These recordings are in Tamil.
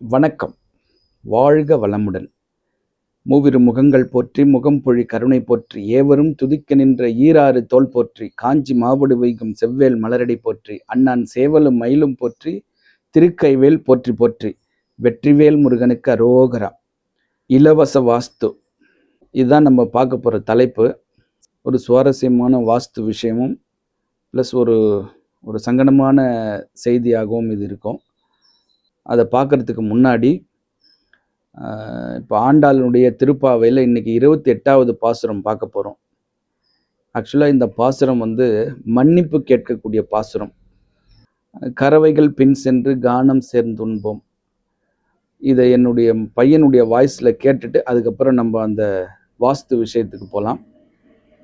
வணக்கம். வாழ்க வளமுடன். மூவிரு முகங்கள் போற்றி முகம் பொழி கருணை போற்றி ஏவரும் துதிக்க நின்ற ஈராறு தோல் போற்றி காஞ்சி மாவடு வைகும் செவ்வேல் மலரடி போற்றி அண்ணான் சேவலும் மயிலும் போற்றி திருக்கைவேல் போற்றி போற்றி வெற்றிவேல் முருகனுக்கு அரோகரா. இலவச வாஸ்து. இதுதான் நம்ம பார்க்க போகிற தலைப்பு. ஒரு சுவாரஸ்யமான வாஸ்து விஷயமும் ப்ளஸ் ஒரு ஒரு சங்கடமான செய்தியாகவும் இது இருக்கும். அதை பார்க்கறதுக்கு முன்னாடி இப்போ ஆண்டாளனுடைய திருப்பாவையில் இன்றைக்கி இருபத்தி எட்டாவது பாசுரம் பார்க்க போகிறோம் ஆக்சுவலாக இந்த பாசுரம் வந்து மன்னிப்பு கேட்கக்கூடிய பாசுரம். கறவைகள் பின் சென்று கானம் சேர்ந்துண்போம். இதை என்னுடைய பையனுடைய வாய்ஸில் கேட்டுட்டு அதுக்கப்புறம் நம்ம அந்த வாஸ்து விஷயத்துக்கு போகலாம்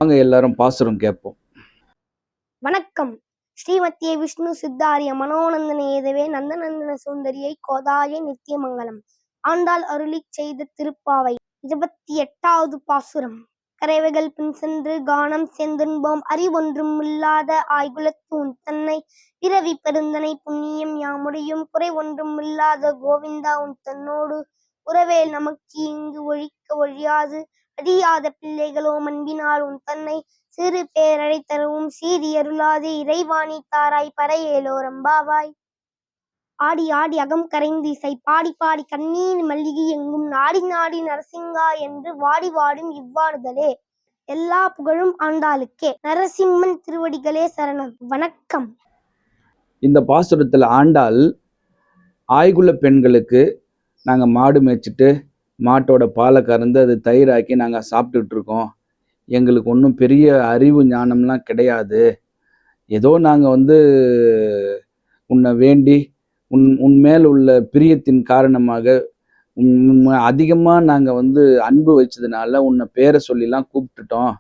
நாங்கள் எல்லாரும் பாசுரம் கேட்போம். வணக்கம். ஸ்ரீமத்திய விஷ்ணு சித்தாரிய மனோநந்தன ஏதவே நந்தநந்தன சுந்தரியை கோதாய நித்தியமங்கலம். ஆண்டாள் அருளி செய்த திருப்பாவை. இருபத்தி எட்டாவது பாசுரம். கரைவைகள் பின் சென்று கானம் செந்துன்போம் அறிவொன்றும் இல்லாத ஆய்குலத்து தன்னை பிறவி பெருந்தனை புண்ணியம் யாமுடையும். குறை ஒன்றும் இல்லாத கோவிந்தா உன் தன்னோடு உறவேல். நமக்கு இங்கு ஒழிக்க ஒழியாது. அடியாத பிள்ளைகளோ அன்பினால் உன் தன்னை சிறு பேரடை தரவும் சீறி இறைவாணி தாராய் பறையேலோ ரம்பாவாய். ஆடி ஆடி அகம் கரைந்து இசை பாடி பாடி கண்ணீர் மல்லிகை எங்கும் நாடி நாடி நரசிங்கா என்று வாடி வாடும் இவ்வாடுதலே எல்லா புகழும் ஆண்டாளுக்கே. நரசிம்மன் திருவடிகளே சரணம். வணக்கம். இந்த பாசுரத்தில் ஆண்டாள் ஆய்குள்ள பெண்களுக்கு நாங்கள் மாடு மேய்ச்சிட்டு மாட்டோட பாலை கறந்து அது தயிராக்கி நாங்கள் சாப்பிட்டுட்டு இருக்கோம். எங்களுக்கு ஒன்றும் பெரிய அறிவு ஞானம்லாம் கிடையாது. ஏதோ நாங்கள் வந்து உன்னை வேண்டி உன் உன் மேல் உள்ள பிரியத்தின் காரணமாக அதிகமாக நாங்கள் வந்து அன்பு வச்சதுனால உன்னை பேரை சொல்லிலாம் கூப்பிட்டுட்டோம்.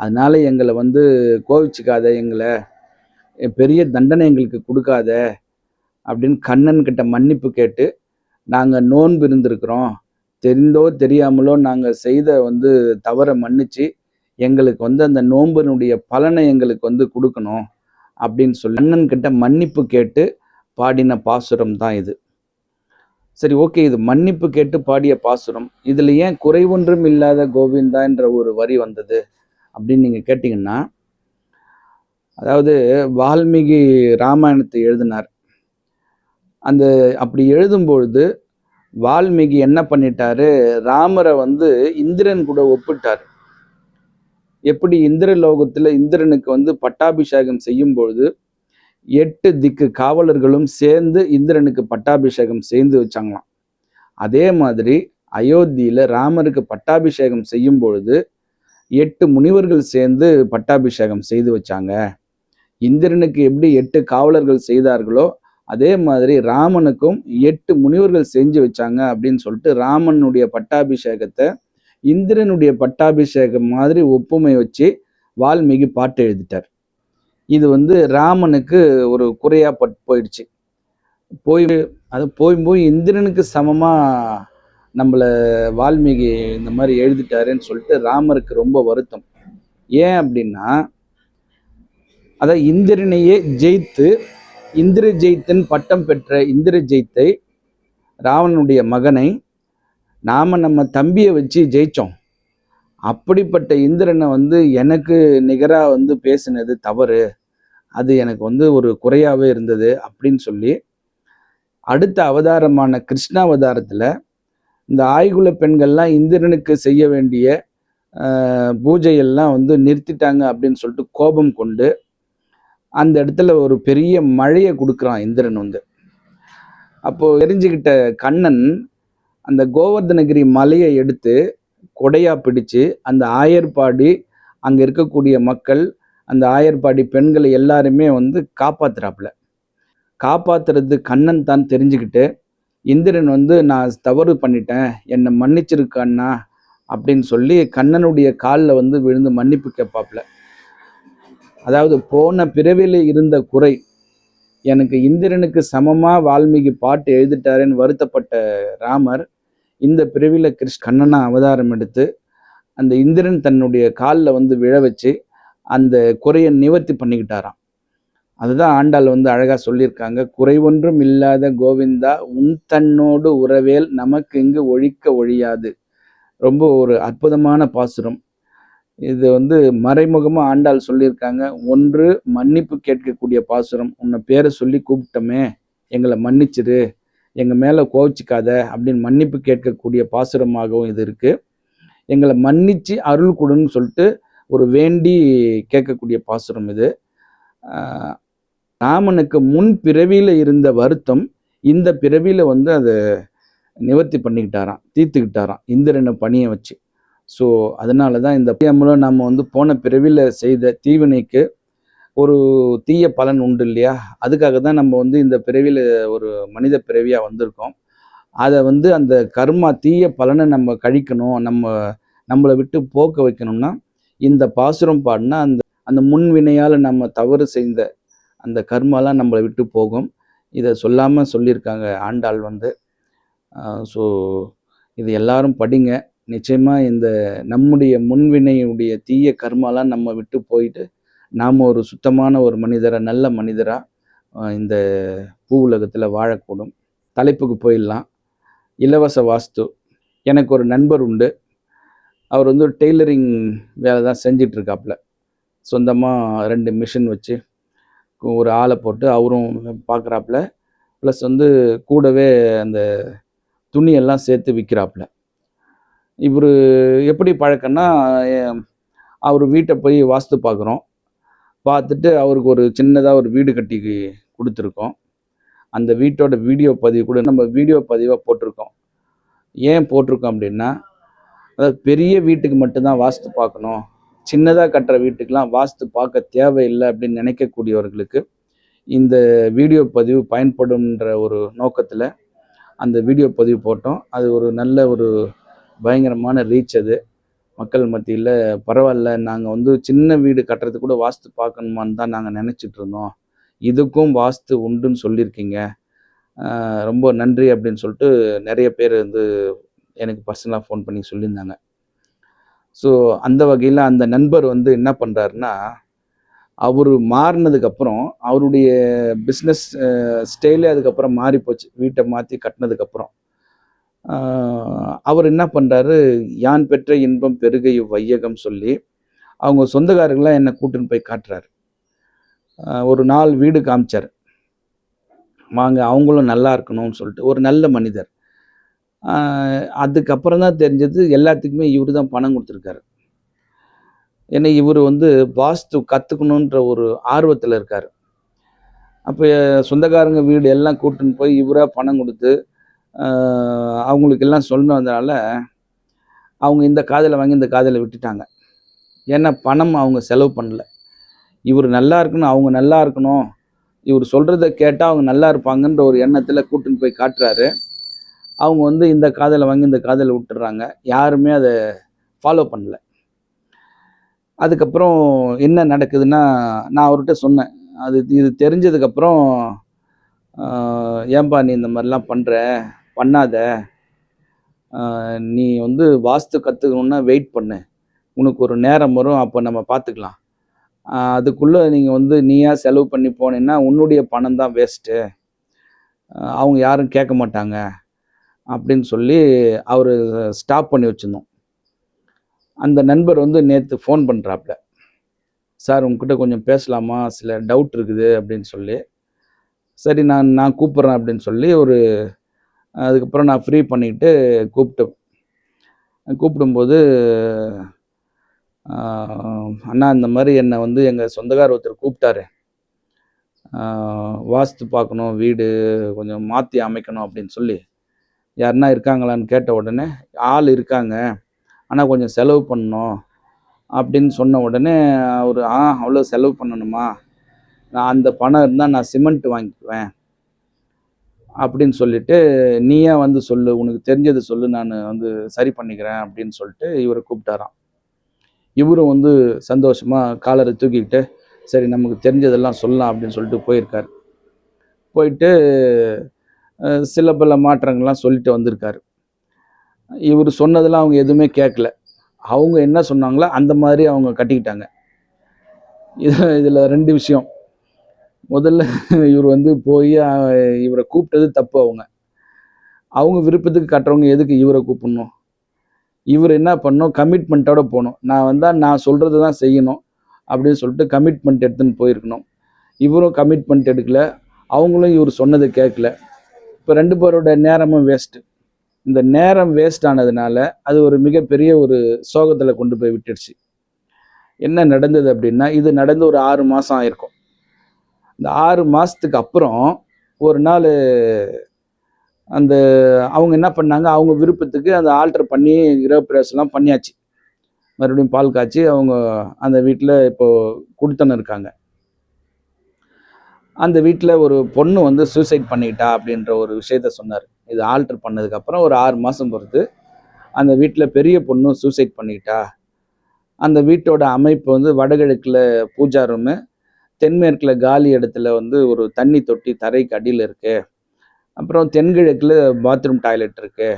அதனால் எங்களை வந்து கோவிச்சுக்காத எங்களை பெரிய தண்டனை எங்களுக்கு கொடுக்காத அப்படின்னு கண்ணன் கிட்ட மன்னிப்பு கேட்டு நாங்கள் நோன்பு இருந்திருக்கிறோம். தெரிந்தோ தெரியாமலோ நாங்கள் செய்த வந்து தவறை மன்னிச்சு எங்களுக்கு வந்து அந்த நோம்பினுடைய பலனை எங்களுக்கு வந்து கொடுக்கணும் அப்படின்னு சொல்லி அண்ணன் கிட்ட மன்னிப்பு கேட்டு பாடின பாசுரம் தான் இது. சரி ஓகே இது மன்னிப்பு கேட்டு பாடிய பாசுரம். இதில் ஏன் குறை ஒன்றும் இல்லாத கோவிந்தா என்ற ஒரு வரி வந்தது அப்படின்னு நீங்கள் கேட்டிங்கன்னா அதாவது வால்மீகி ராமாயணத்தை எழுதினார். அந்த அப்படி எழுதும்பொழுது வால்மீகி என்ன பண்ணிட்டாரு? ராமரை வந்து இந்திரன் கூட ஒப்பிட்டார். எப்படி இந்திரலோகத்தில் இந்திரனுக்கு வந்து பட்டாபிஷேகம் செய்யும் பொழுது எட்டு திக்கு காவலர்களும் சேர்ந்து இந்திரனுக்கு பட்டாபிஷேகம் செய்து வச்சாங்களாம். அதே மாதிரி அயோத்தியில் ராமருக்கு பட்டாபிஷேகம் செய்யும் பொழுது எட்டு முனிவர்கள் சேர்ந்து பட்டாபிஷேகம் செய்து வச்சாங்க. இந்திரனுக்கு எப்படி எட்டு காவலர்கள் செய்தார்களோ அதே மாதிரி ராமனுக்கும் எட்டு முனிவர்கள் செஞ்சு வச்சாங்க அப்படின்னு சொல்லிட்டு ராமனுடைய பட்டாபிஷேகத்தை இந்திரனுடைய பட்டாபிஷேகம் மாதிரி ஒப்புமை வச்சு வால்மீகி பாட்டு எழுதிட்டார். இது வந்து ராமனுக்கு ஒரு குறையா பட் போயிடுச்சு. போய் அது போய் போய் இந்திரனுக்கு சமமாக நம்மளை வால்மீகி இந்த மாதிரி எழுதிட்டாருன்னு சொல்லிட்டு ராமருக்கு ரொம்ப வருத்தம். ஏன் அப்படின்னா அதான் இந்திரனையே ஜெயித்து இந்திர ஜெயித்தன் பட்டம் பெற்ற இந்திர ஜெயித்தை ராவணனுடைய மகனை நாம் நம்ம தம்பியை வச்சு ஜெயித்தோம் அப்படிப்பட்ட இந்திரனை வந்து எனக்கு நிகராக வந்து பேசினது தவறு. அது எனக்கு வந்து ஒரு குறையாகவே இருந்தது அப்படின்னு சொல்லி அடுத்த அவதாரமான கிருஷ்ணாவதாரத்தில் இந்த ஆய்குல பெண்கள்லாம் இந்திரனுக்கு செய்ய வேண்டிய பூஜையெல்லாம் வந்து நிறுத்திட்டாங்க அப்படின்னு சொல்லிட்டு கோபம் கொண்டு அந்த இடத்துல ஒரு பெரிய மழையை கொடுக்குறான் இந்திரன் வந்து. அப்போது எரிஞ்சுக்கிட்ட கண்ணன் அந்த கோவர்தனகிரி மலையை எடுத்து கொடையா பிடிச்சு அந்த ஆயர்பாடி அங்கே இருக்கக்கூடிய மக்கள் அந்த ஆயர்பாடி பெண்களை எல்லாருமே வந்து காப்பாத்துறாப்புல. காப்பாத்துறது கண்ணன் தான் தெரிஞ்சுக்கிட்டு இந்திரன் வந்து நான் தவறு பண்ணிட்டேன் என்னை மன்னிச்சிருக்கான்னா அப்படின்னு சொல்லி கண்ணனுடைய காலில் வந்து விழுந்து மன்னிப்பு கேட்பாப்புல. அதாவது போன பிறவியில் இருந்த குறை எனக்கு இந்திரனுக்கு சமமாக வால்மீகி பாட்டு எழுதிட்டாருன்னு வருத்தப்பட்ட ராமர் இந்த பிரிவில் கிருஷ் கண்ணனா அவதாரம் எடுத்து அந்த இந்திரன் தன்னுடைய காலில் வந்து விழ வச்சு அந்த குறையை நிவர்த்தி பண்ணிக்கிட்டாராம். அதுதான் ஆண்டாள் வந்து அழகா சொல்லியிருக்காங்க குறைவொன்றும் இல்லாத கோவிந்தா உன் தன்னோடு உறவேல் நமக்கு இங்கு ஒழிக்க ஒழியாது. ரொம்ப ஒரு அற்புதமான பாசுரம். இது வந்து மறைமுகமாக ஆண்டாள் சொல்லியிருக்காங்க. ஒன்று மன்னிப்பு கேட்கக்கூடிய பாசுரம். உன்னை பேரை சொல்லி கூப்பிட்டோமே. எங்களை மன்னிச்சிரு. எங்கள் மேலே கோவிச்சிக்காத அப்படின்னு மன்னிப்பு கேட்கக்கூடிய பாசுரமாகவும் இது இருக்குது எங்களை மன்னிச்சு அருள் கொடுன்னு சொல்லிட்டு ஒரு வேண்டி கேட்கக்கூடிய பாசுரம் இது. ராமனுக்கு முன் பிறவியில் இருந்த வருத்தம் இந்த பிறவியில் வந்து அதை நிவர்த்தி பண்ணிக்கிட்டாராம் தீர்த்துக்கிட்டாராம் இந்திரனை பணியை வச்சு. ஸோ அதனால தான் இந்த மூலம் நம்ம வந்து போன பிறவியில் செய்த தீவினைக்கு ஒரு தீய பலன் உண்டு இல்லையா? அதுக்காக தான் நம்ம வந்து இந்த பிறவியில் ஒரு மனித பிறவியாக வந்திருக்கோம். அதை வந்து அந்த கர்மா தீய பலனை நம்ம கழிக்கணும். நம்ம நம்மளை விட்டு போக்க வைக்கணும்னா இந்த பாசுரம் பாடினா அந்த அந்த முன்வினையால் நம்ம தவறு செய்த அந்த கர்மாலாம் நம்மளை விட்டு போகும். இதை சொல்லாமல் சொல்லியிருக்காங்க ஆண்டாள் வந்து. ஸோ இது எல்லாரும் படிங்க. நிச்சயமாக இந்த நம்முடைய முன்வினையுடைய தீய கர்மாலாம் நம்ம விட்டு போயிட்டு நாம் ஒரு சுத்தமான ஒரு மனிதரை நல்ல மனிதராக இந்த பூ உலகத்தில் வாழக்கூடும். தலைப்புக்கு போயிடலாம். இலவச வாஸ்து. எனக்கு ஒரு நண்பர் உண்டு. அவர் வந்து டெய்லரிங் வேலை தான் செஞ்சிட்ருக்காப்புல. சொந்தமாக ரெண்டு மிஷின் வச்சு ஒரு ஆளை போட்டு அவரும் பார்க்குறாப்புல ப்ளஸ் வந்து கூடவே அந்த துணியெல்லாம் சேர்த்து விற்கிறாப்புல இவர் எப்படி பழக்கம்னா அவர் வீட்டை போய் வாஸ்து பார்க்குறோம். பார்த்துட்டு அவருக்கு ஒரு சின்னதாக ஒரு வீடு கட்டி கொடுத்துருக்கோம். அந்த வீட்டோட வீடியோ பதிவு கூட நம்ம வீடியோ பதிவாக போட்டிருக்கோம். ஏன் போட்டிருக்கோம் அப்படின்னா அதாவது பெரிய வீட்டுக்கு மட்டும்தான் வாஸ்து பார்க்கணும். சின்னதாக கட்டுற வீட்டுக்கெலாம் வாஸ்து பார்க்க தேவையில்லை அப்படின்னு நினைக்கக்கூடியவர்களுக்கு இந்த வீடியோ பதிவு பயன்படும்ன்ற ஒரு நோக்கத்தில் அந்த வீடியோ பதிவு போட்டோம். அது ஒரு நல்ல ஒரு பயங்கரமான ரீச் அது. மக்கள் மத்தியில் பரவாயில்ல நாங்கள் வந்து சின்ன வீடு கட்டுறது கூட வாஸ்து பார்க்கணுமான்னு தான் நாங்கள் நினச்சிட்டு இருந்தோம். இதுக்கும் வாஸ்து உண்டுன்னு சொல்லியிருக்கீங்க. ரொம்ப நன்றி அப்படின்னு சொல்லிட்டு நிறைய பேர் வந்து எனக்கு பர்சனலாக ஃபோன் பண்ணி சொல்லியிருந்தாங்க. ஸோ அந்த வகையில் அந்த நண்பர் வந்து என்ன பண்ணுறாருன்னா அவர் மாறினதுக்கப்புறம் அவருடைய பிஸ்னஸ் ஸ்டைலே அதுக்கப்புறம் மாறி போச்சு வீட்டை மாற்றி கட்டினதுக்கப்புறம். அவர் என்ன பண்ணுறாரு யான் பெற்ற இன்பம் பெருகை வையகம் சொல்லி அவங்க சொந்தக்காரங்களாம் என்னை கூட்டின்னு போய் காட்டுறாரு. ஒரு நாள் வீடு காமிச்சார். வாங்க அவங்களும் நல்லா இருக்கணும்னு சொல்லிட்டு ஒரு நல்ல மனிதர். அதுக்கப்புறம் தான் தெரிஞ்சது எல்லாத்துக்குமே இவர் தான் பணம் கொடுத்துருக்காரு. ஏன்னா இவர் வந்து வாஸ்து கற்றுக்கணுன்ற ஒரு ஆர்வத்தில் இருக்கார். அப்போ சொந்தக்காரங்க வீடு எல்லாம் கூட்டின்னு போய் இவராக பணம் கொடுத்து அவங்களுக்கெல்லாம் அவங்களுக்கு சொன்னதுனால அவங்க இந்த காதில் வாங்கி இந்த காதில் விட்டுட்டாங்க. ஏன்னா பணம் அவங்க செலவு பண்ணல. இவர் நல்லா இருக்கணும் அவங்க நல்லா இருக்கணும். இவர் சொல்கிறத கேட்டால் அவங்க நல்லா இருப்பாங்கன்ற ஒரு எண்ணத்தில் கூட்டின்னு போய் காட்டுறாரு. அவங்க வந்து இந்த காதலை வாங்கி இந்த காதலை விட்டுறாங்க. யாருமே அதை ஃபாலோ பண்ணல. அதுக்கப்புறம் என்ன நடக்குதுன்னா நான் அவர்கிட்ட சொன்னேன். அது இது தெரிஞ்சதுக்கப்புறம் ஏன்பா நீ இந்த மாதிரிலாம் பண்ணுற பண்ணாத. நீ வந்து வாஸ்து கற்றுக்கணுன்னா வெயிட் பண்ணு. உனக்கு ஒரு நேரம் வரும் அப்போ நம்ம பார்த்துக்கலாம் அதுக்குள்ளே நீங்கள் வந்து நீயா செலவு பண்ணி போனீங்கன்னா உன்னுடைய பணம் தான் வேஸ்ட்டு அவங்க யாரும் கேட்க மாட்டாங்க. அப்படின்னு சொல்லி அவர் ஸ்டாப் பண்ணி வச்சுருந்தோம். அந்த நண்பர் வந்து நேற்று ஃபோன் பண்ணுறாப்புல சார் உங்ககிட்ட கொஞ்சம் பேசலாமா? சில டவுட் இருக்குது அப்படின்னு சொல்லி. சரி நான் நான் கூப்பிட்றேன் அப்படின்னு சொல்லி ஒரு அதுக்கப்புறம் நான் ஃப்ரீ பண்ணிக்கிட்டு கூப்பிட்டேன் கூப்பிடும்போது அண்ணா இந்த மாதிரி என்னை வந்து எங்கள் சொந்தக்கார ஒருத்தர் கூப்பிட்டாரு. வாஸ்து பார்க்கணும் வீடு கொஞ்சம் மாற்றி அமைக்கணும் அப்படின்னு சொல்லி. யாருன்னா இருக்காங்களான்னு கேட்ட உடனே ஆள் இருக்காங்க ஆனால் கொஞ்சம் செலவு பண்ணணும் அப்படின்னு சொன்ன உடனே அவர் ஆ அவ்வளோ செலவு பண்ணணுமா? நான் அந்த பணம் இருந்தால் நான் சிமெண்ட் வாங்கிக்குவேன். அப்படின்னு சொல்லிட்டு நீயே வந்து சொல்லு உனக்கு தெரிஞ்சது சொல்லு நான் வந்து சரி பண்ணிக்கிறேன் அப்படின்னு சொல்லிட்டு இவரை கூப்பிட்டாராம். இவரும் வந்து சந்தோஷமாக காலரை தூக்கிக்கிட்டு சரி நமக்கு தெரிஞ்சதெல்லாம் சொல்லலாம் அப்படின்னு சொல்லிட்டு போயிருக்கார். போயிட்டு சில பல மாற்றங்கள்லாம் சொல்லிட்டு வந்திருக்காரு. இவர் சொன்னதெல்லாம் அவங்க எதுவுமே கேட்கல. அவங்க என்ன சொன்னாங்களோ அந்த மாதிரி அவங்க கட்டிக்கிட்டாங்க. இது இதில் ரெண்டு விஷயம். முதல்ல இவர் வந்து போய் இவரை கூப்பிட்டது தப்பு அவங்க. அவங்க விருப்பத்துக்கு கட்டுறவங்க எதுக்கு இவரை கூப்பிடணும்? இவர் என்ன பண்ணணும்? கமிட்மெண்ட்டோட போகணும். நான் வந்தால் நான் சொல்கிறது தான் செய்யணும் அப்படின்னு சொல்லிட்டு கமிட்மெண்ட் எடுத்துன்னு போயிருக்கணும். இவரும் கமிட்மெண்ட் எடுக்கல. அவங்களும் இவர் சொன்னதை கேட்கல. இப்போ ரெண்டு பேரோட நேரமும் வேஸ்ட்டு இந்த நேரம் வேஸ்ட் ஆனதுனால அது ஒரு மிகப்பெரிய ஒரு சோகத்தில் கொண்டு போய் விட்டுடுச்சு. என்ன நடந்தது அப்படின்னா இது நடந்து ஒரு ஆறு மாதம் ஆயிருக்கும். இந்த ஆறு மாதத்துக்கு அப்புறம் ஒரு நாள் அந்த அவங்க என்ன பண்ணாங்க? அவங்க விருப்பத்துக்கு அந்த ஆல்டர் பண்ணி கிரகப்பிரவேசம்லாம் பண்ணியாச்சு. மறுபடியும் பால் காய்ச்சி அவங்க அந்த வீட்டில் இப்போ கொடுத்தன இருக்காங்க. அந்த வீட்டில் ஒரு பொண்ணு வந்து சூசைட் பண்ணிக்கிட்டா அப்படின்ற ஒரு விஷயத்த சொன்னார். இது ஆல்டர் பண்ணதுக்கப்புறம் ஒரு ஆறு மாதம் பொறுத்து அந்த வீட்டில் பெரிய பொண்ணு சூசைட் பண்ணிக்கிட்டா அந்த வீட்டோட அமைப்பு வந்து வடகிழக்கில் பூஜா ரூமு தென்மேற்கில் காலி இடத்துல வந்து ஒரு தண்ணி தொட்டி தரைக்கு அடியில் இருக்கு. அப்புறம் தென்கிழக்கில் பாத்ரூம் டாய்லெட் இருக்கு.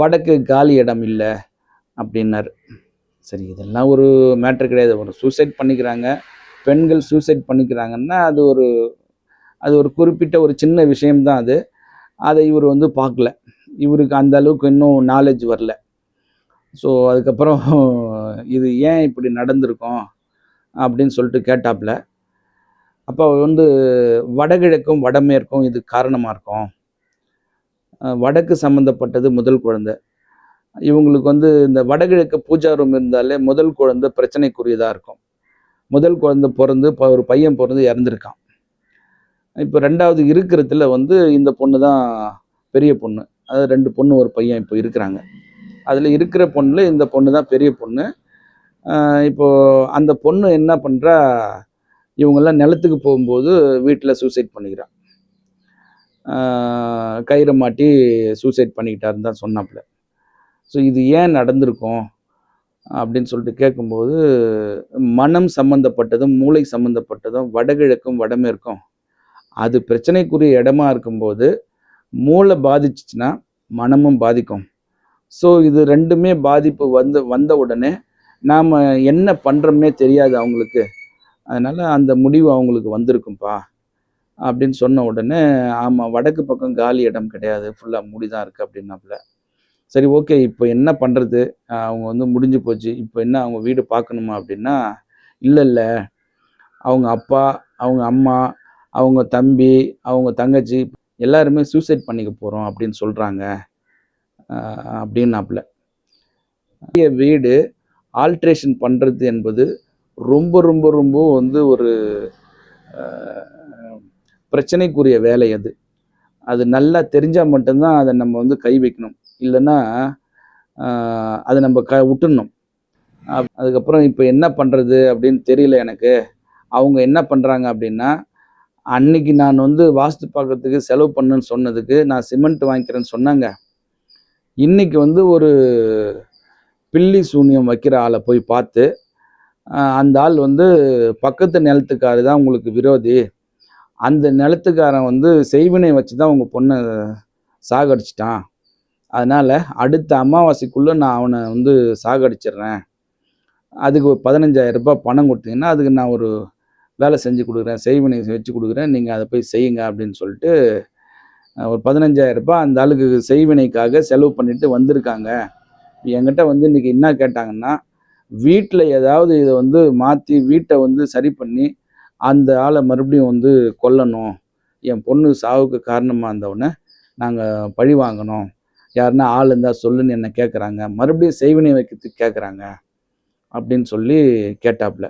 வடக்கு காலி இடம் இல்லை அப்படின்னாரு. சரி இதெல்லாம் ஒரு மேட்ரு கிடையாது. ஒரு சூசைட் பண்ணிக்கிறாங்க. பெண்கள் சூசைட் பண்ணிக்கிறாங்கன்னா அது ஒரு அது ஒரு குறிப்பிட்ட ஒரு சின்ன விஷயம்தான் அது. அதை இவர் வந்து பார்க்கல. இவருக்கு அந்த அளவுக்கு இன்னும் நாலேஜ் வரல. ஸோ அதுக்கப்புறம் இது ஏன் இப்படி நடந்திருக்கோம் அப்படின்னு சொல்லிட்டு கேட்டாப்புல அப்போ வந்து வடகிழக்கும் வடமேற்கும் இது காரணமாக இருக்கும். வடக்கு சம்மந்தப்பட்டது முதல் குழந்தை. இவங்களுக்கு வந்து இந்த வடகிழக்கு பூஜா ரூம் இருந்தாலே முதல் குழந்தை பிரச்சனைக்குரியதாக இருக்கும். முதல் குழந்தை பிறந்து இப்போ ஒரு பையன் பிறந்து இறந்துருக்கான். இப்போ ரெண்டாவது இருக்கிறதுல வந்து இந்த பொண்ணு தான் பெரிய பொண்ணு. அதாவது ரெண்டு பொண்ணு ஒரு பையன் இப்போ இருக்கிறாங்க. அதில் இருக்கிற பொண்ணில் இந்த பொண்ணு தான் பெரிய பொண்ணு. இப்போது இப்போ அந்த பொண்ணு என்ன பண்ணுறா இவங்கெல்லாம் நிலத்துக்கு போகும்போது வீட்டில் சூசைட் பண்ணிக்கிறான் கயிறை மாட்டி சூசைட் பண்ணிக்கிட்டாருன்னு தான் சொன்னாப்புல. ஸோ இது ஏன் நடந்திருக்கும்? அப்படின்னு சொல்லிட்டு கேட்கும்போது மனம் சம்மந்தப்பட்டதும் மூளை சம்மந்தப்பட்டதும் வடகிழக்கும் வடமேற்கும் அது பிரச்சனைக்குரிய இடமா இருக்கும்போது மூளை பாதிச்சிச்சுன்னா மனமும் பாதிக்கும். ஸோ இது ரெண்டுமே பாதிப்பு வந்து வந்த உடனே நாம் என்ன பண்ணுறோம்னே தெரியாது அவங்களுக்கு. அதனால் அந்த முடிவு அவங்களுக்கு வந்திருக்கும்ப்பா அப்படின்னு சொன்ன உடனே ஆமாம் வடக்கு பக்கம் காலி இடம் கிடையாது. ஃபுல்லாக மூடி தான் இருக்குது அப்படின்னாப்புல. சரி ஓகே இப்போ என்ன பண்ணுறது அவங்க வந்து முடிஞ்சு போச்சு. இப்போ என்ன அவங்க வீடு பார்க்கணுமா அப்படின்னா இல்லை இல்லை. அவங்க அப்பா அவங்க அம்மா அவங்க தம்பி அவங்க தங்கச்சி எல்லாருமே சூசைட் பண்ணிக்க போகிறோம் அப்படின்னு சொல்கிறாங்க அப்படின்னாப்புல. வீடு ஆல்ட்ரேஷன் பண்ணுறது என்பது ரொம்ப ரொம்ப ரொம்ப வந்து ஒரு பிரச்சனைக்குரிய வேலை அது. அது நல்லா தெரிஞ்சால் மட்டும்தான் அதை நம்ம வந்து கை வைக்கணும். இல்லைன்னா அதை நம்ம க விட்டுணும் அதுக்கப்புறம் இப்போ என்ன பண்ணுறது அப்படின்னு தெரியல எனக்கு. அவங்க என்ன பண்ணுறாங்க அப்படின்னா அன்னைக்கு நான் வந்து வாஸ்து பார்க்கறதுக்கு செலவு பண்ணுன்னு சொன்னதுக்கு நான் சிமெண்ட் வாங்கிக்கிறேன்னு சொன்னாங்க. இன்னைக்கு வந்து ஒரு பில்லி சூனியம் வைக்கிற ஆளை போய் பார்த்து அந்த ஆள் வந்து பக்கத்து நிலத்துக்காரு தான் உங்களுக்கு விரோதி. அந்த நிலத்துக்காரன் வந்து செய்வினை வச்சு தான் உங்கள் பொண்ணை சாகடிச்சிட்டான். அதனால் அடுத்த அமாவாசைக்குள்ளே நான் அவனை வந்து சாகடிச்சிடுறேன். அதுக்கு ஒரு பதினஞ்சாயிரரூபா பணம் கொடுத்தீங்கன்னா அதுக்கு நான் ஒரு வேலை செஞ்சு கொடுக்குறேன் செய்வினை வச்சு கொடுக்குறேன் நீங்கள் அதை போய் செய்யுங்க அப்படின்னு சொல்லிட்டு ஒரு 15000 ரூபாய் அந்த ஆளுக்கு செய்வினைக்காக செலவு பண்ணிட்டு வந்திருக்காங்க. என்கிட்ட வந்து இன்றைக்கி என்ன கேட்டாங்கன்னா வீட்டில் ஏதாவது இதை வந்து மாற்றி வீட்டை வந்து சரி பண்ணி அந்த ஆளை மறுபடியும் வந்து கொல்லணும். என் பொண்ணு சாவுக்கு காரணமாக இருந்தவொடனே நாங்கள் பழி வாங்கணும். யாருன்னா ஆள் இருந்தால் சொல்லுன்னு என்னை கேட்குறாங்க மறுபடியும் செய்வினை வைக்கிறதுக்கு கேட்குறாங்க அப்படின்னு சொல்லி கேட்டாப்புல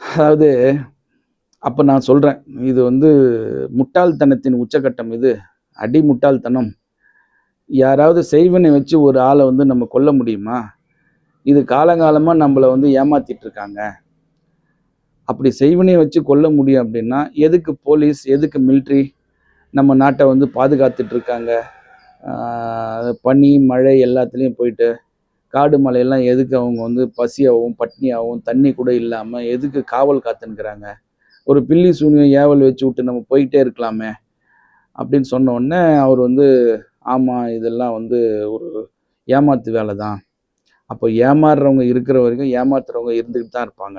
அதாவது அப்போ நான் சொல்கிறேன் இது வந்து முட்டாள்தனத்தின் உச்சக்கட்டம் இது. அடி முட்டாள்தனம் யாராவது செய்வினை வச்சு ஒரு ஆளை வந்து நம்ம கொல்ல முடியுமா? இது காலங்காலமாக நம்மளை வந்து ஏமாத்திட்டு இருக்காங்க அப்படி செய்வினை வச்சு கொல்ல முடியும் அப்படின்னா எதுக்கு போலீஸ் எதுக்கு மிலிட்ரி நம்ம நாட்டை வந்து பாதுகாத்துட்டு இருக்காங்க பனி மழை எல்லாத்துலேயும் போயிட்டு காடு மலையெல்லாம் எதுக்கு அவங்க வந்து பசியாகவும் பட்னியாகவும் தண்ணி கூட இல்லாமல் எதுக்கு காவல் காத்துன்னுக்குறாங்க? ஒரு பில்லி சூனியம் ஏவல் வச்சு விட்டு நம்ம போயிட்டே இருக்கலாமே அப்படின்னு சொன்ன உடனே அவர் வந்து ஆமாம் இதெல்லாம் வந்து ஒரு ஏமாத்து வேலை தான் அப்போ ஏமாறுறவங்க இருக்கிற வரைக்கும் ஏமாத்துறவங்க இருந்துக்கிட்டு தான் இருப்பாங்க.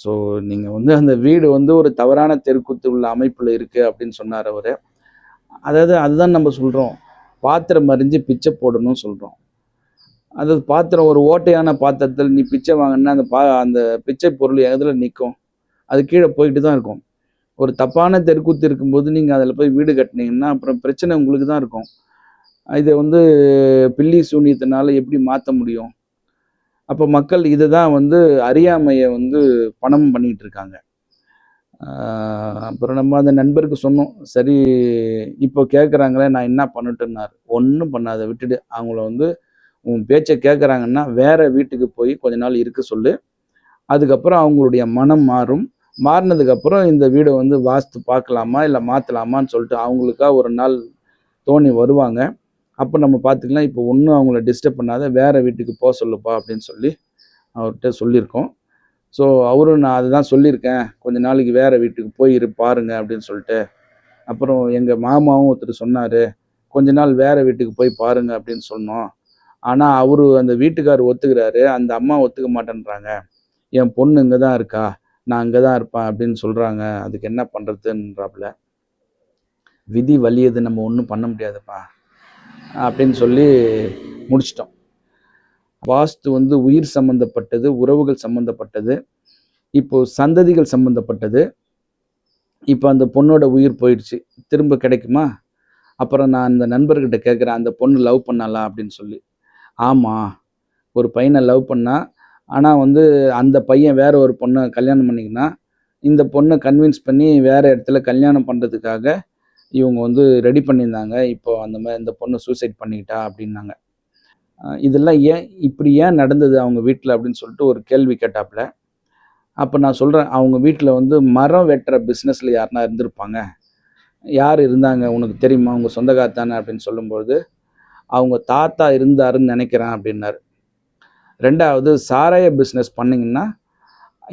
ஸோ நீங்கள் வந்து அந்த வீடு வந்து ஒரு தவறான தெருக்கூத்து உள்ள அமைப்பில் இருக்குது அப்படின்னு சொன்னார் அவர். அதாவது அதுதான் நம்ம சொல்கிறோம் பாத்திரம் அறிஞ்சு பிச்சை போடணும்னு சொல்கிறோம் அதாவது பாத்திரம் ஒரு ஓட்டையான பாத்திரத்தில் நீ பிச்சை வாங்கினா அந்த பா அந்த பிச்சை பொருள் எதில் நிற்கும் அது கீழே போயிட்டு தான் இருக்கும். ஒரு தப்பான தெருக்கூத்து இருக்கும்போது நீங்கள் அதில் போய் வீடு கட்டினீங்கன்னா அப்புறம் பிரச்சனை உங்களுக்கு தான் இருக்கும். இதை வந்து பில்லி சூனியத்தினால எப்படி மாற்ற முடியும்? அப்போ மக்கள் இதை தான் வந்து அறியாமையை வந்து பணம் பண்ணிட்டு இருக்காங்க. அப்புறம் நம்ம அந்த நண்பருக்கு சொன்னோம். சரி இப்போ கேட்குறாங்களே நான் என்ன பண்ணட்டுன்னார் ஒன்றும் பண்ணாத விட்டுடு. அவங்கள வந்து உன் பேச்சை கேட்குறாங்கன்னா வேற வீட்டுக்கு போய் கொஞ்ச நாள் இருக்க சொல்லு. அதுக்கப்புறம் அவங்களுடைய மனம் மாறும். மாறினதுக்கப்புறம் இந்த வீடை வந்து வாஸ்து பார்க்கலாமா இல்லை மாற்றலாமான்னு சொல்லிட்டு அவங்களுக்கா ஒரு நாள் தோணி வருவாங்க. அப்போ நம்ம பார்த்துக்கலாம் இப்போ ஒன்றும் அவங்கள டிஸ்டர்ப் பண்ணாத வேறு வீட்டுக்கு போக சொல்லுப்பா அப்படின்னு சொல்லி அவர்கிட்ட சொல்லியிருக்கோம். ஸோ அவரும் நான் அதுதான் சொல்லியிருக்கேன். கொஞ்ச நாளைக்கு வேறு வீட்டுக்கு போய் இரு பாருங்க அப்படின்னு சொல்லிட்டு. அப்புறம் எங்கள் மாமாவும் ஒருத்தர் சொன்னார் கொஞ்ச நாள் வேறு வீட்டுக்கு போய் பாருங்க அப்படின்னு சொன்னோம். ஆனால் அவரு அந்த வீட்டுக்கார் ஒத்துக்கிறாரு. அந்த அம்மா ஒத்துக்க மாட்டேன்றாங்க. என் பொண்ணு இங்கே தான் இருக்கா? நான் அங்கே தான் இருப்பேன் அப்படின்னு சொல்கிறாங்க அதுக்கு என்ன பண்ணுறதுன்றாப்புல விதி வலியது நம்ம ஒன்றும் பண்ண முடியாதுப்பா. அப்படின்னு சொல்லி முடிச்சிட்டோம். வாஸ்து வந்து உயிர் சம்பந்தப்பட்டது உறவுகள் சம்பந்தப்பட்டது இப்போ சந்ததிகள் சம்பந்தப்பட்டது. இப்போ அந்த பொண்ணோட உயிர் போயிடுச்சு. திரும்ப கிடைக்குமா? அப்புறம் நான் அந்த நண்பர்கிட்ட கேட்குறேன் அந்த பொண்ணு லவ் பண்ணலாம் அப்படின்னு சொல்லி. ஆமாம் ஒரு பையனை லவ் பண்ணால் ஆனால் வந்து அந்த பையன் வேற ஒரு பொண்ணை கல்யாணம் பண்ணிக்கினா இந்த பொண்ணை கன்வின்ஸ் பண்ணி வேற இடத்துல கல்யாணம் பண்ணுறதுக்காக இவங்க வந்து ரெடி பண்ணியிருந்தாங்க. இப்போ அந்த மாதிரி இந்த பொண்ணு சூசைட் பண்ணிக்கிட்டா அப்படின்னாங்க. இதெல்லாம் ஏன் இப்படி ஏன் நடந்தது அவங்க வீட்டில் அப்படின்னு சொல்லிட்டு ஒரு கேள்வி கேட்டாப்புல. அப்போ நான் சொல்கிறேன் அவங்க வீட்டில் வந்து மரம் வெட்டுற பிஸ்னஸில் யாருனா இருந்திருப்பாங்க. யார் இருந்தாங்க? உனக்கு தெரியுமா? உங்கள் சொந்தக்கார் தானே அப்படின்னு சொல்லும்போது அவங்க தாத்தா இருந்தாருன்னு நினைக்கிறேன் அப்படின்னாரு. ரெண்டாவது சாராய பிஸ்னஸ் பண்ணிங்கன்னா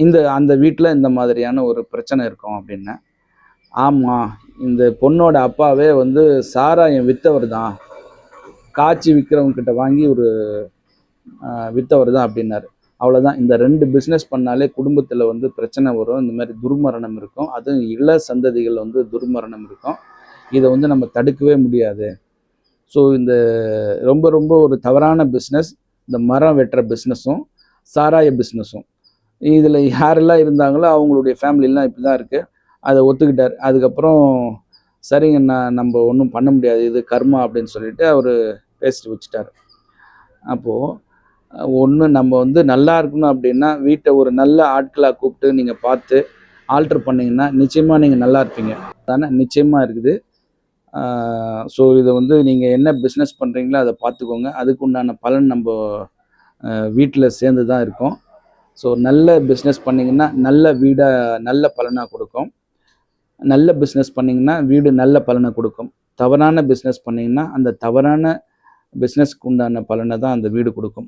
இந்த அந்த வீட்டில் இந்த மாதிரியான ஒரு பிரச்சனை இருக்கும் அப்படின்னேன் ஆமாம் இந்த பொண்ணோட அப்பாவே வந்து சாராயம் விற்றவர் தான். காய்ச்சி விற்கிறவங்க கிட்ட வாங்கி ஒரு விற்றவர் தான் அப்படின்னாரு. அவ்வளோதான் இந்த ரெண்டு பிஸ்னஸ் பண்ணாலே குடும்பத்தில் வந்து பிரச்சனை வரும். இந்த மாதிரி துர்மரணம் இருக்கும். அதுவும் இள சந்ததிகள் வந்து துர்மரணம் இருக்கும். இதை வந்து நம்ம தடுக்கவே முடியாது. ஸோ இந்த ரொம்ப ரொம்ப ஒரு தவறான பிஸ்னஸ் இந்த மரம் வெட்டுற பிஸ்னஸும் சாராய பிஸ்னஸும் இதில் யாரெல்லாம் இருந்தாங்களோ அவங்களுடைய ஃபேமிலிலாம் இப்படி தான் இருக்குது அதை ஒத்துக்கிட்டார். அதுக்கப்புறம் சரிங்கண்ணா நம்ம ஒன்றும் பண்ண முடியாது இது கர்மா அப்படின்னு சொல்லிட்டு அவர் பேசிட்டு வச்சுட்டார். அப்போது ஒன்று நம்ம வந்து நல்லா இருக்கணும் அப்படின்னா வீட்டை ஒரு நல்ல ஆட்களாக கூப்பிட்டு நீங்கள் பார்த்து ஆல்ட்ரு பண்ணிங்கன்னா நிச்சயமாக நீங்கள் நல்லா இருப்பீங்க. தானே நிச்சயமாக இருக்குது. ஸோ இதை வந்து நீங்கள் என்ன பிஸ்னஸ் பண்ணுறீங்களோ அதை பார்த்துக்கோங்க. அதுக்கு உண்டான பலன் நம்ம வீட்டில் சேர்ந்து தான் இருக்கும். ஸோ நல்ல பிஸ்னஸ் பண்ணிங்கன்னா நல்ல வீடாக நல்ல பலனாக கொடுக்கும். நல்ல பிஸ்னஸ் பண்ணிங்கன்னா வீடு நல்ல பலனை கொடுக்கும். தவறான பிஸ்னஸ் பண்ணிங்கன்னா அந்த தவறான பிஸ்னஸ்க்கு உண்டான பலனை தான் அந்த வீடு கொடுக்கும்.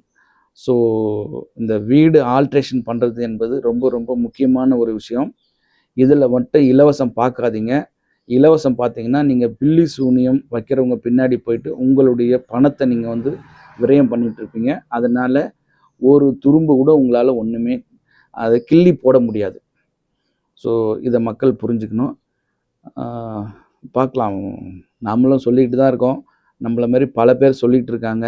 ஸோ இந்த வீடு ஆல்ட்ரேஷன் பண்ணுறது என்பது ரொம்ப ரொம்ப முக்கியமான ஒரு விஷயம். இதில் மட்டும் இலவசம் பார்க்காதீங்க. இலவசம் பார்த்தீங்கன்னா நீங்கள் பில்லி சூனியம் வைக்கிறவங்க பின்னாடி போயிட்டு உங்களுடைய பணத்தை நீங்கள் வந்து விரயம் பண்ணிகிட்ருப்பீங்க இருப்பீங்க. அதனால் ஒரு துரும்பு கூட உங்களால் ஒன்றுமே அதை கிள்ளி போட முடியாது. ஸோ இதை மக்கள் புரிஞ்சுக்கணும். பார்க்கலாம். நாமளும் சொல்லிக்கிட்டு தான் இருக்கோம். நம்மள மாதிரி பல பேர் சொல்லிக்கிட்டு இருக்காங்க.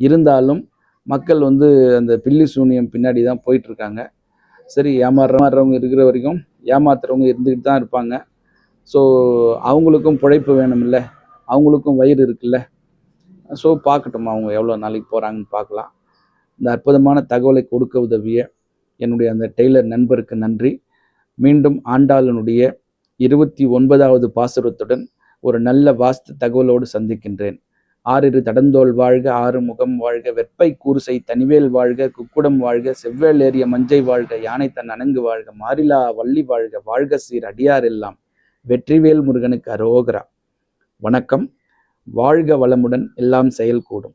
இருந்தாலும் மக்கள் வந்து அந்த பில்லி சூனியம் பின்னாடி தான் போயிட்டுருக்காங்க. சரி ஏமாறுறவங்க இருக்கிற வரைக்கும் ஏமாத்துறவங்க இருந்துக்கிட்டு தான் இருப்பாங்க. ஸோ அவங்களுக்கும் பிழைப்பு வேணும்ல. அவங்களுக்கும் வயிறு இருக்குல்ல. ஸோ பார்க்கட்டும். அவங்க எவ்வளோ நாளைக்கு போகிறாங்கன்னு பார்க்கலாம். இந்த அற்புதமான தகவலை கொடுக்க உதவிய என்னுடைய அந்த டெய்லர் நண்பருக்கு நன்றி. மீண்டும் ஆண்டாளனுடைய இருபத்தி ஒன்பதாவது பாசுரத்துடன் ஒரு நல்ல வாஸ்து தகவலோடு சந்திக்கின்றேன். ஆறிரு தடந்தோல் வாழ்க ஆறு முகம் வாழ்க வெப்பை கூறுசை தனிவேல் வாழ்க குக்குடம் வாழ்க செவ்வேல் ஏறிய மஞ்சை வாழ்க யானை தன் அணங்கு வாழ்க மாரிலா வள்ளி வாழ்க வாழ்க சீர் அடியார் எல்லாம். வெற்றிவேல் முருகனுக்கு அரோகரா. வணக்கம். வாழ்க வளமுடன் எல்லாம் செயல் கூடும்